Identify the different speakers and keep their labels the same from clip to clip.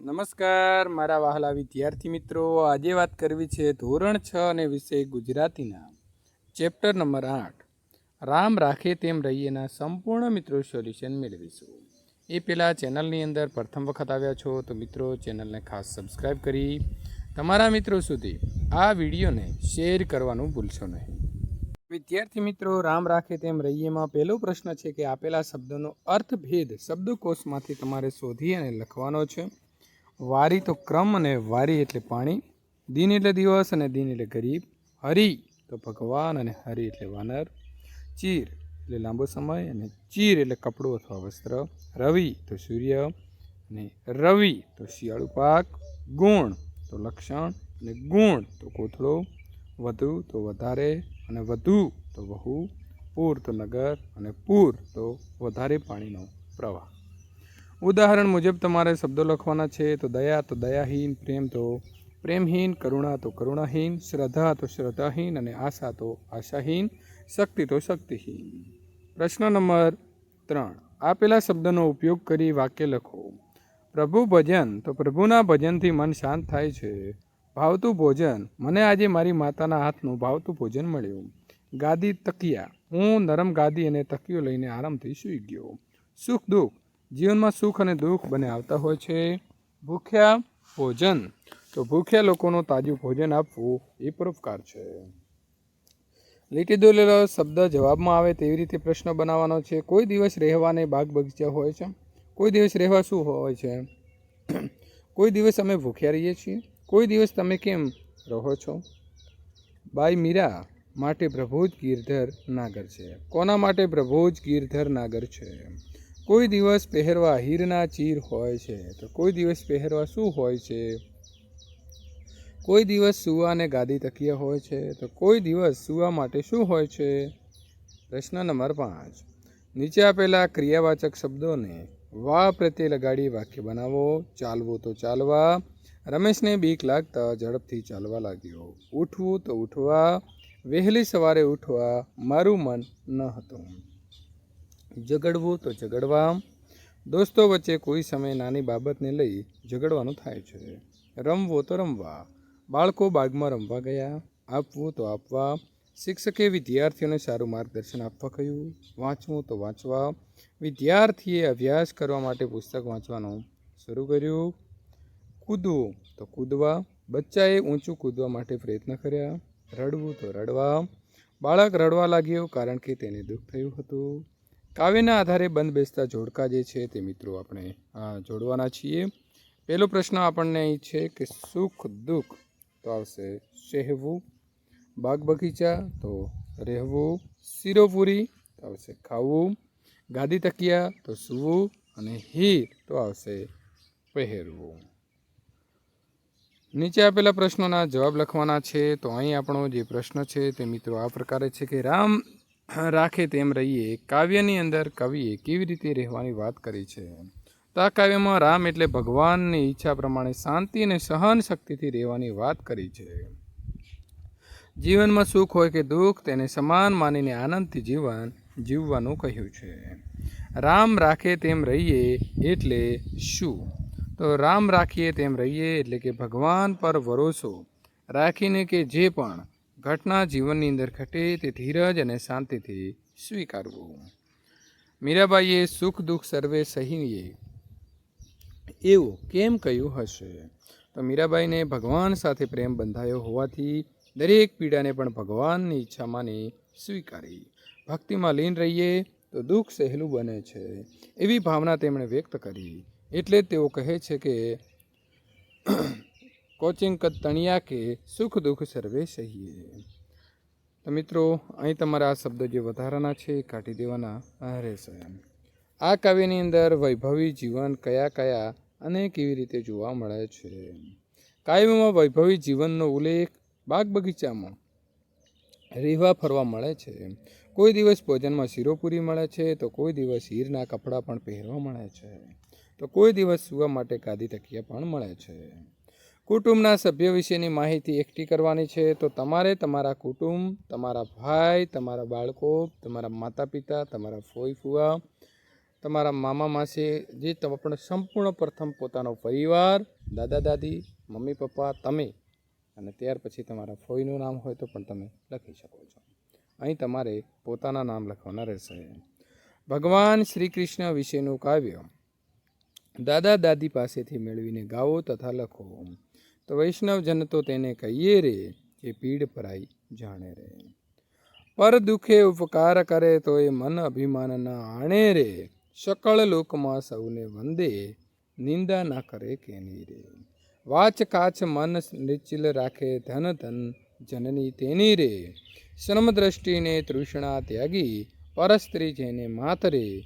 Speaker 1: નમસ્કાર, મારા વહાલા વિદ્યાર્થી મિત્રો. આજે વાત કરવી છે ધોરણ છ અને વિષય ગુજરાતીના. ચેપ્ટર નંબર આઠ. રામ રાખે તેમ રહીએના સંપૂર્ણ મિત્રો સોલ્યુશન મેળવીશું. એ પહેલાં ચેનલની અંદર પ્રથમ વખત આવ્યા છો તો મિત્રો ચેનલને ખાસ સબસ્ક્રાઈબ કરી તમારા મિત્રો સુધી આ વિડીયોને શેર કરવાનું ભૂલશો નહીં. વિદ્યાર્થી મિત્રો, રામ રાખે તેમ રહીએમાં પહેલો પ્રશ્ન છે કે આપેલા શબ્દોનો અર્થભેદ શબ્દકોશમાંથી તમારે શોધી અને લખવાનો છે. વારી તો ક્રમ અને વારી એટલે પાણી, દિન એટલે દિવસ અને દિન એટલે ગરીબ, હરિ તો ભગવાન અને હરિ એટલે વાનર, ચીર એટલે લાંબો સમય અને ચીર એટલે કપડું અથવા વસ્ત્ર, રવિ તો સૂર્ય અને રવિ તો શિયાળુ પાક, ગુણ તો લક્ષણ અને ગુણ તો કોથળો, વધુ તો વધારે અને વધુ તો વહુ, પૂર તો નગર અને પૂર તો વધારે પાણીનો પ્રવાહ. ઉદાહરણ મુજબ તમારે શબ્દો લખવાના છે, તો દયા, તો દયાહીન, પ્રેમ, તો પ્રેમહીન, કરુણા, તો કરુણાહીન, શ્રદ્ધા, તો શ્રદ્ધાહીન, અને આશા, તો આશાહીન, શક્તિ, તો શક્તિહીન. પ્રશ્ન નંબર ત્રણ. આપેલા શબ્દનો ઉપયોગ કરી વાક્ય લખો. પ્રભુ ભજન. તો પ્રભુના ભજનથી મન શાંત થાય છે. ભાવતું ભોજન. મને આજે મારી માતાના હાથનું ભાવતું ભોજન મળ્યું. ગાદી તકિયા. હું નરમ ગાદી અને તકિયો લઈને આરામથી સૂઈ ગયો. સુખ દુઃખ. જીવનમાં સુખ અને દુઃખ બંને આવતા હોય છે. ભૂખ્યા ભોજન. તો ભૂખ્યા લોકોનું તાજું ભોજન આપવું એ પરોપકાર છે. લીટી દોરેલો શબ્દ જવાબમાં આવે તેવી રીતે પ્રશ્ન બનાવવાનો છે. કોઈ દિવસ રહેવાને બાગ બગીચા હોય છે. કોઈ દિવસ રહેવા શું હોય છે? કોઈ દિવસ અમે ભૂખ્યા રહીએ છીએ. કોઈ દિવસ તમે કેમ રહો છો? બાઈ મીરા માટે પ્રભુ જ ગીરધર નાગર છે. કોના માટે પ્રભુ જ ગીરધર નાગર છે? કોઈ દિવસ પહેરવા હીરના ચીર હોય છે, તો કોઈ દિવસ પહેરવા શું હોય છે? કોઈ દિવસ સુવાને ગાદી તકિયા હોય છે, તો કોઈ દિવસ સૂવા માટે શું હોય છે? પ્રશ્ન નંબર પાંચ. નીચે આપેલા ક્રિયાવાચક શબ્દોને વા પ્રત્યે લગાડી વાક્ય બનાવો. ચાલવું તો ચાલવા. રમેશને બીક લાગતા ઝડપથી ચાલવા લાગ્યો. ઉઠવું તો ઉઠવા. વહેલી સવારે ઉઠવા. મારું મન ન હતું. ઝઘડવું તો ઝઘડવા દોસ્તો, વચ્ચે કોઈ સમય નાની બાબતને લઈ ઝઘડવાનું થાય છે. રમવો તો રમવા. બાળકો બાગમાં રમવા ગયા. આપવું તો આપવા. શિક્ષકે વિદ્યાર્થીઓને સારું માર્ગદર્શન આપવા કહ્યું. વાંચવું તો વાંચવા. વિદ્યાર્થીએ અભ્યાસ કરવા માટે પુસ્તક વાંચવાનું શરૂ કર્યું. કૂદવું તો કૂદવા. બચ્ચાએ ઊંચું કૂદવા માટે પ્રયત્ન કર્યા. રડવું તો રડવા. બાળક રડવા લાગ્યો કારણ કે તેને દુઃખ થયું હતું. કાવ્યના આધારે બંધ બેસતા જોડકા જે છે તે મિત્રો આપણે જોડવાના છીએ. પહેલો પ્રશ્ન આપણને અહીં છે કે સુખ દુઃખ તો આવશે સહેવું, બાગ બગીચા તો રહેવું, શિરોપુરી તો આવશે ખાવું, ગાદી તકિયા તો સૂવું અને હીર તો આવશે પહેરવું. નીચે આપેલા પ્રશ્નોના જવાબ લખવાના છે. તો અહીં આપણો જે પ્રશ્ન છે તે મિત્રો આ પ્રકારે છે કે રામ રાખે તેમ રહીએ. કાવ્યની અંદર કવિએ કેવી રીતે રહેવાની વાત કરી છે? તો આ કાવ્યમાં રામ એટલે ભગવાનની ઈચ્છા પ્રમાણે શાંતિ અને સહન શક્તિથી રહેવાની વાત કરી છે. જીવનમાં સુખ હોય કે દુઃખ, તેને સમાન માનીને આનંદથી જીવન, જીવવાનું કહ્યું છે. રામ રાખે તેમ રહીએ એટલે શું? તો રામ રાખીએ તેમ રહીએ એટલે કે ભગવાન પર ભરોસો રાખીને કે જે પણ ઘટના જીવનની અંદર ઘટે તે ધીરજ અને શાંતિથી સ્વીકારવું. મીરાબાઈએ સુખ દુઃખ સર્વે સહીએ એવું કેમ કહ્યું હશે? તો મીરાબાઈને ભગવાન સાથે પ્રેમ બંધાયો હોવાથી દરેક પીડાને પણ ભગવાનની ઈચ્છા માની સ્વીકારી. ભક્તિમાં લીન રહીએ તો દુઃખ સહેલું બને છે, એવી ભાવના તેમણે વ્યક્ત કરી. એટલે તેઓ કહે છે કે કોચિંગ તણિયા કે સુખ દુઃખ સર્વે સહીએ. તો મિત્રો, અહીં તમારા આ શબ્દો જે વધારાના છે એ કાઢી દેવાના રહેશે આ કાવ્યની અંદર વૈભવી જીવન કયા કયા અને કેવી રીતે જોવા મળે છે? કાવ્યમાં વૈભવી જીવનનો ઉલ્લેખ બાગ બગીચામાં રહેવા ફરવા મળે છે. કોઈ દિવસ ભોજનમાં શીરોપુરી મળે છે તો કોઈ દિવસ હીરના કપડાં પણ પહેરવા મળે છે. તો કોઈ દિવસ સૂવા માટે ગાદી તકિયા પણ મળે છે. કુટુંબના સભ્ય વિશેની માહિતી એકઠી કરવાની છે. તો તમારે તમારા કુટુંબ, તમારા ભાઈ, તમારા બાળકો, તમારા માતા પિતા તમારા ફોઈ ફુવા તમારા મામા, માસી, જે પણ સંપૂર્ણ પ્રથમ પોતાનો પરિવાર, દાદા, દાદી, મમ્મી, પપ્પા, તમે. અને ત્યાર પછી તમારા ફોઈનું નામ હોય તો પણ તમે લખી શકો છો. અહીં તમારે પોતાના નામ લખવાના રહેશે. ભગવાન શ્રી કૃષ્ણ વિશેનું કાવ્ય, દાદા, દાદી પાસેથી મેળવીને ગાવો તથા લખો. તો વૈષ્ણવજન તો તેને કહીએ રે કે પીડ પરાઈ જાણે રે. પર દુખે ઉપકાર કરે તો એ મન અભિમાન ના આણે રે. સકળ લોકમાં સૌને વંદે, નિંદા ના કરે કેની રે. વાચ કાચ મન નિશ્ચિલ રાખે ધન ધન જનની તેની રે. શ્રમ દ્રષ્ટિને તૃષ્ણા ત્યાગી, પરસ્ત્રી જેને માતરે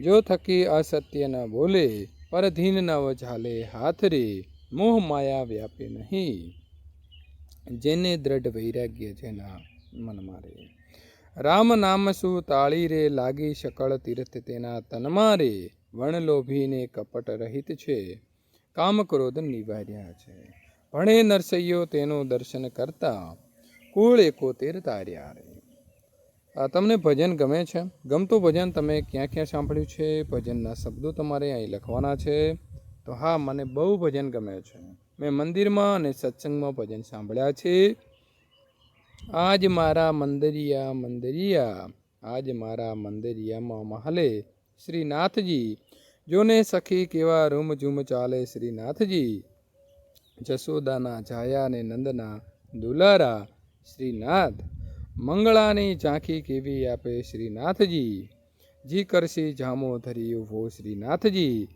Speaker 1: જો થકી અસત્ય ન બોલે પરધીન નવ ઝાલે હાથ રે. મોહ માયા વ્યાપે નહીં. જેને દ્રઢ વૈરાગ્ય જેના મનમાં રે રામ નામ શું તાળી રે લાગી શકળ તીર્થ તેના તનમાં રે વણ લોભીને કપટ રહિત છે. કામ ક્રોધ નિવાર્યા છે. ભણે નરસૈયો તેનું દર્શન કરતા કુળ એકોતેર તાર્યા રે. તમને ભજન ગમે છે? ગમતું ભજન તમે ક્યાં ક્યાં સાંભળ્યું છે? ભજનના શબ્દો તમારે અહીં લખવાના છે. તો હા, મને બહુ ભજન ગમે છે. મેં મંદિરમાં અને સત્સંગમાં ભજન સાંભળ્યા છે. આજ મારા મંદરિયા મંદરિયા, આજ મારા મંદરિયામાં મહાલે શ્રીનાથજી. જોને સખી કેવા રૂમ ઝૂમ ચાલે શ્રીનાથજી. જશોદાના જાયા અને નંદના દુલારા, શ્રીનાથ. મંગળાની ઝાંખી કેવી આપે શ્રીનાથજી? જી કરશી જામો ધરી ઊભો શ્રીનાથજી.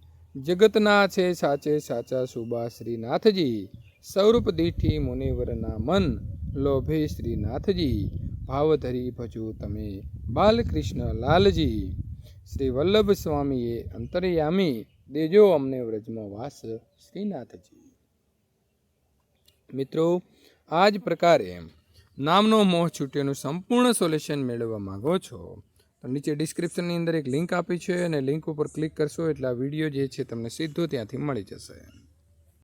Speaker 1: જગતના છે સાચે સાચા સુબા શ્રીનાથજી. સ્વરૂપ દીઠી મુનિવરના મન લોભે શ્રીનાથજી. ભાવધરી ભજો તમે બાલકૃષ્ણ લાલજી શ્રી વલ્લભ સ્વામીએ અંતર્યામી, દેજો અમને વ્રજમાં વાસ શ્રીનાથજી. મિત્રો આ જ પ્રકારે નામનો મોહ છૂટ્યોનું સંપૂર્ણ સોલ્યુશન મેળવવા માંગો છો. નીચે ડિસ્ક્રિપ્શનની અંદર એક લિંક આપી છે અને લિંક ઉપર ક્લિક કરશો એટલે આ વીડિયો જે છે તમને સીધો ત્યાંથી મળી જશે.